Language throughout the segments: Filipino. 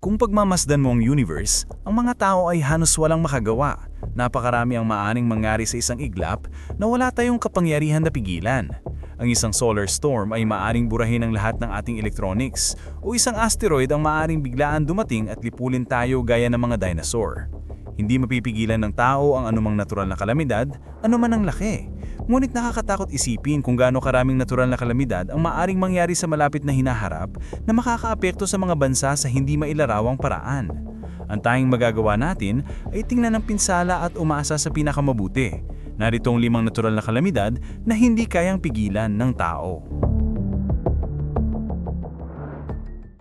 Kung pagmamasdan mo ang universe, ang mga tao ay halos walang makagawa. Napakarami ang maaning mangyari sa isang iglap na wala tayong kapangyarihan na pigilan. Ang isang solar storm ay maaring burahin ang lahat ng ating electronics o isang asteroid ang maaring biglaan dumating at lipulin tayo gaya ng mga dinosaur. Hindi mapipigilan ng tao ang anumang natural na kalamidad, anuman ang laki. Ngunit nakakatakot isipin kung gaano karaming natural na kalamidad ang maaring mangyari sa malapit na hinaharap na makakaapekto sa mga bansa sa hindi mailarawang paraan. Ang tanging magagawa natin ay tingnan ang pinsala at umasa sa pinakamabuti. Narito ang limang natural na kalamidad na hindi kayang pigilan ng tao.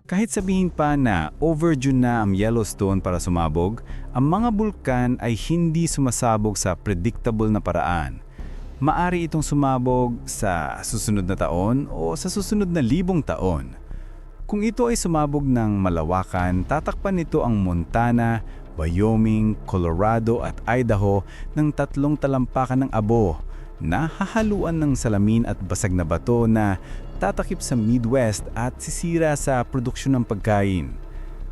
Kahit sabihin pa na overdue na ang Yellowstone para sumabog, ang mga bulkan ay hindi sumasabog sa predictable na paraan. Maari itong sumabog sa susunod na taon o sa susunod na libong taon. Kung ito ay sumabog ng malawakan, tatakpan nito ang Montana, Wyoming, Colorado at Idaho ng tatlong talampakan ng abo na hahaluan ng salamin at basag na bato na tatakip sa Midwest at sisira sa produksyon ng pagkain.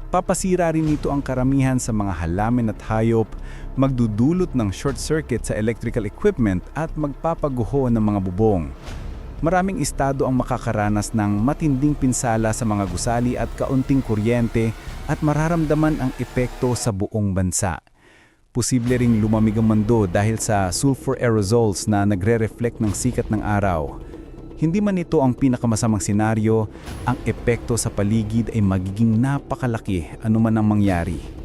Papasira rin nito ang karamihan sa mga halaman at hayop, magdudulot ng short circuit sa electrical equipment at magpapaguho ng mga bubong. Maraming estado ang makakaranas ng matinding pinsala sa mga gusali at kaunting kuryente at mararamdaman ang epekto sa buong bansa. Posible ring lumamig ang mundo dahil sa sulfur aerosols na nagre-reflect ng sikat ng araw. Hindi man ito ang pinakamasamang senaryo, ang epekto sa paligid ay magiging napakalaki anuman ang mangyari.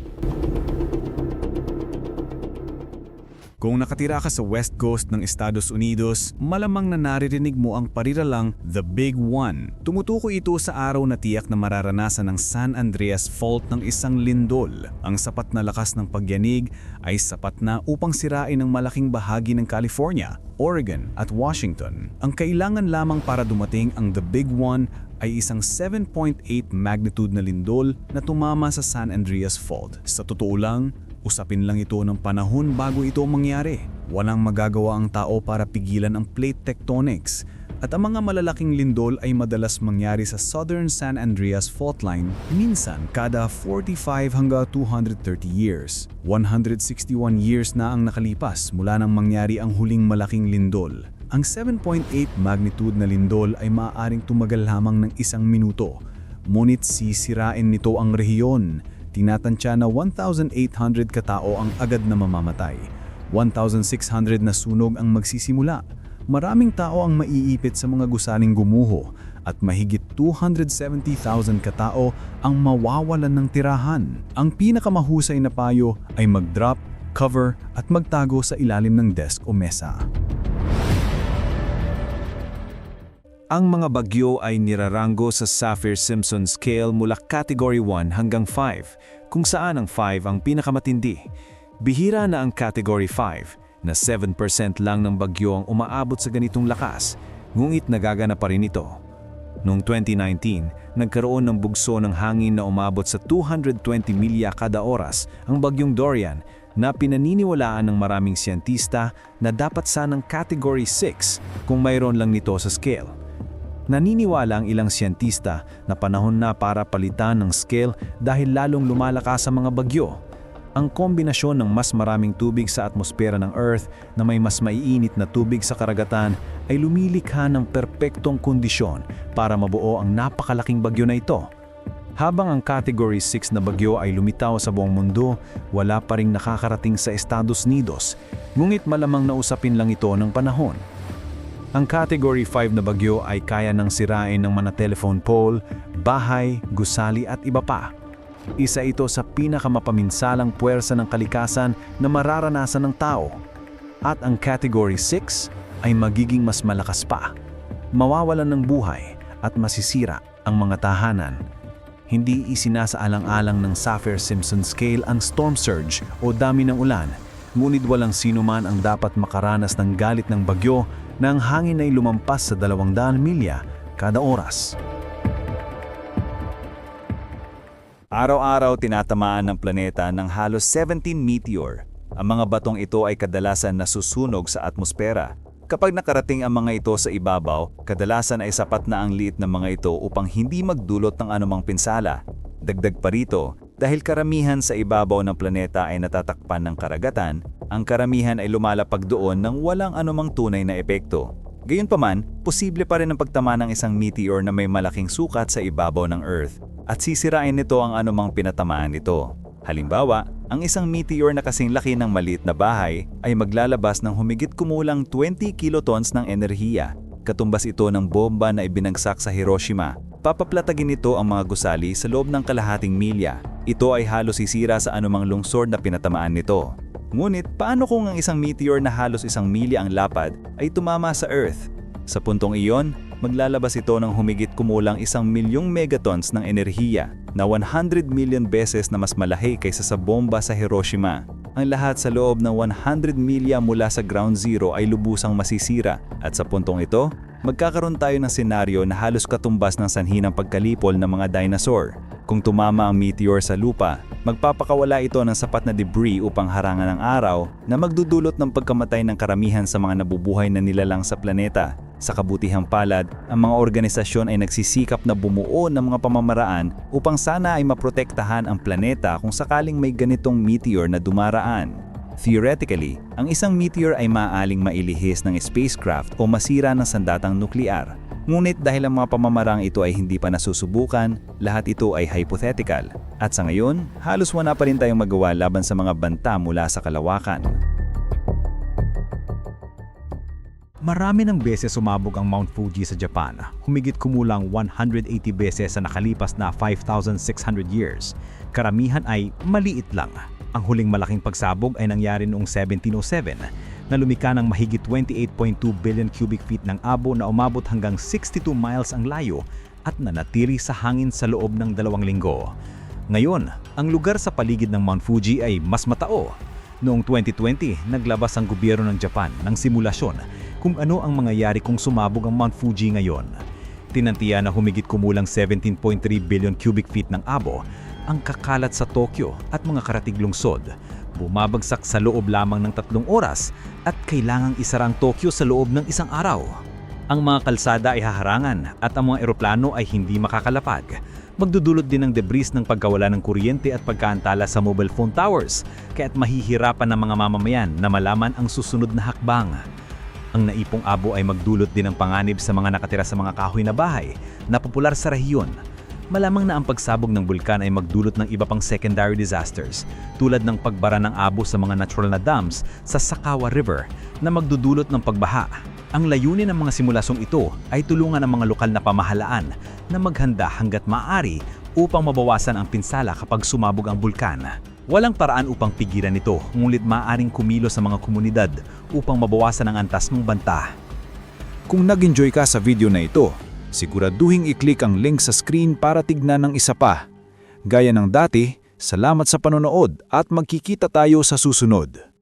Kung nakatira ka sa West Coast ng Estados Unidos, malamang na naririnig mo ang pariralang The Big One. Tumutukoy ito sa araw na tiyak na mararanasan ng San Andreas Fault ng isang lindol. Ang sapat na lakas ng pagyanig ay sapat na upang sirain ang malaking bahagi ng California, Oregon at Washington. Ang kailangan lamang para dumating ang The Big One ay isang 7.8 magnitude na lindol na tumama sa San Andreas Fault. Sa totoo lang, Usapin lang ito ng panahon bago ito mangyari. Walang magagawa ang tao para pigilan ang plate tectonics at ang mga malalaking lindol ay madalas mangyari sa Southern San Andreas Fault Line minsan kada 45 hanggang 230 years. 161 years na ang nakalipas mula nang mangyari ang huling malaking lindol. Ang 7.8 magnitude na lindol ay maaaring tumagal lamang ng isang minuto, ngunit sisirain nito ang rehiyon Tinatansya na 1,800 katao ang agad na mamamatay. 1,600 na sunog ang magsisimula. Maraming tao ang maiipit sa mga gusaling gumuho at mahigit 270,000 katao ang mawawalan ng tirahan. Ang pinakamahusay na payo ay mag-drop, cover at magtago sa ilalim ng desk o mesa. Ang mga bagyo ay nirarango sa Saffir-Simpson scale mula Category 1 hanggang 5, kung saan ang 5 ang pinakamatindi. Bihira na ang Category 5 na 7% lang ng bagyo ang umaabot sa ganitong lakas, ngunit nagagana pa rin ito. Noong 2019, nagkaroon ng bugso ng hangin na umabot sa 220 milya kada oras ang bagyong Dorian na pinaniniwalaan ng maraming siyentista na dapat sanang Category 6 kung mayroon lang nito sa scale. Naniniwala ang ilang siyentista na panahon na para palitan ng scale dahil lalong lumalakas sa mga bagyo. Ang kombinasyon ng mas maraming tubig sa atmosfera ng Earth na may mas maiinit na tubig sa karagatan ay lumilikha ng perpektong kondisyon para mabuo ang napakalaking bagyo na ito. Habang ang Category 6 na bagyo ay lumitaw sa buong mundo, wala pa ring nakakarating sa Estados Unidos, ngunit malamang nausapin lang ito ng panahon. Ang Category 5 na bagyo ay kaya ng sirain ng mga telephone pole, bahay, gusali at iba pa. Isa ito sa pinakamapaminsalang puwersa ng kalikasan na mararanasan ng tao. At ang Category 6 ay magiging mas malakas pa. Mawawalan ng buhay at masisira ang mga tahanan. Hindi isinasaalang-alang ng Saffir-Simpson scale ang storm surge o dami ng ulan, ngunit walang sino man ang dapat makaranas ng galit ng bagyo na ang hangin ay lumampas sa 200 milya kada oras. Araw-araw tinatamaan ng planeta ng halos 17 meteor. Ang mga batong ito ay kadalasan nasusunog sa atmosfera. Kapag nakarating ang mga ito sa ibabaw, kadalasan ay sapat na ang liit ng mga ito upang hindi magdulot ng anumang pinsala. Dagdag pa rito, Dahil karamihan sa ibabaw ng planeta ay natatakpan ng karagatan, ang karamihan ay lumalapag doon ng walang anumang tunay na epekto. Gayunpaman, posible pa rin ang pagtama ng isang meteor na may malaking sukat sa ibabaw ng Earth at sisirain nito ang anumang pinatamaan nito. Halimbawa, ang isang meteor na kasing laki ng maliit na bahay ay maglalabas ng humigit kumulang 20 kilotons ng enerhiya. Katumbas ito ng bomba na ibinagsak sa Hiroshima. Papaplatagin nito ang mga gusali sa loob ng kalahating milya. Ito ay halos sisira sa anumang lungsod na pinatamaan nito. Ngunit paano kung ang isang meteor na halos isang milya ang lapad ay tumama sa Earth? Sa puntong iyon, maglalabas ito ng humigit kumulang isang milyong megatons ng enerhiya na 100 million beses na mas malahi kaysa sa bomba sa Hiroshima. Ang lahat sa loob ng 100 milya mula sa ground zero ay lubusang masisira at sa puntong ito, magkakaroon tayo ng senaryo na halos katumbas ng sanhi ng pagkalipol ng mga dinosaur. Kung tumama ang meteor sa lupa, magpapakawala ito ng sapat na debris upang harangan ang araw na magdudulot ng pagkamatay ng karamihan sa mga nabubuhay na nilalang sa planeta. Sa kabutihang palad, ang mga organisasyon ay nagsisikap na bumuo ng mga pamamaraan upang sana ay maprotektahan ang planeta kung sakaling may ganitong meteor na dumaraan. Theoretically, ang isang meteor ay maaaling mailihis ng spacecraft o masira ng sandatang nuklear. Ngunit dahil ang mga pamamarang ito ay hindi pa nasusubukan, lahat ito ay hypothetical. At sa ngayon, halos wala pa rin tayong magawa laban sa mga banta mula sa kalawakan. Marami ng beses sumabog ang Mount Fuji sa Japan, humigit kumulang 180 beses sa nakalipas na 5,600 years. Karamihan ay maliit lang. Ang huling malaking pagsabog ay nangyari noong 1707 na lumika ng mahigit 28.2 billion cubic feet ng abo na umabot hanggang 62 miles ang layo at nanatili sa hangin sa loob ng dalawang linggo. Ngayon, ang lugar sa paligid ng Mount Fuji ay mas matao Noong 2020, naglabas ang gobyerno ng Japan ng simulasyon kung ano ang mangyayari kung sumabog ang Mount Fuji ngayon. Tinantiya na humigit kumulang 17.3 billion cubic feet ng abo ang kakalat sa Tokyo at mga karatig lungsod. Bumabagsak sa loob lamang ng tatlong oras at kailangang isarang Tokyo sa loob ng isang araw. Ang mga kalsada ay haharangan at ang mga eroplano ay hindi makakalapag. Magdudulot din ng debris ng pagkawala ng kuryente at pagkaantala sa mobile phone towers, kaya't mahihirapan ng mga mamamayan na malaman ang susunod na hakbang. Ang naipong abo ay magdulot din ng panganib sa mga nakatira sa mga kahoy na bahay na popular sa rehiyon. Malamang na ang pagsabog ng bulkan ay magdulot ng iba pang secondary disasters tulad ng pagbara ng abo sa mga natural na dams sa Sakawa River na magdudulot ng pagbaha. Ang layunin ng mga simulasyong ito ay tulungan ang mga lokal na pamahalaan na maghanda hanggat maaari upang mabawasan ang pinsala kapag sumabog ang bulkan. Walang paraan upang pigilan ito, ngunit maaaring kumilos sa mga komunidad upang mabawasan ang antas ng banta. Kung nag-enjoy ka sa video na ito, siguraduhin i-click ang link sa screen para tignan ng isa pa. Gaya ng dati, salamat sa panonood at magkikita tayo sa susunod.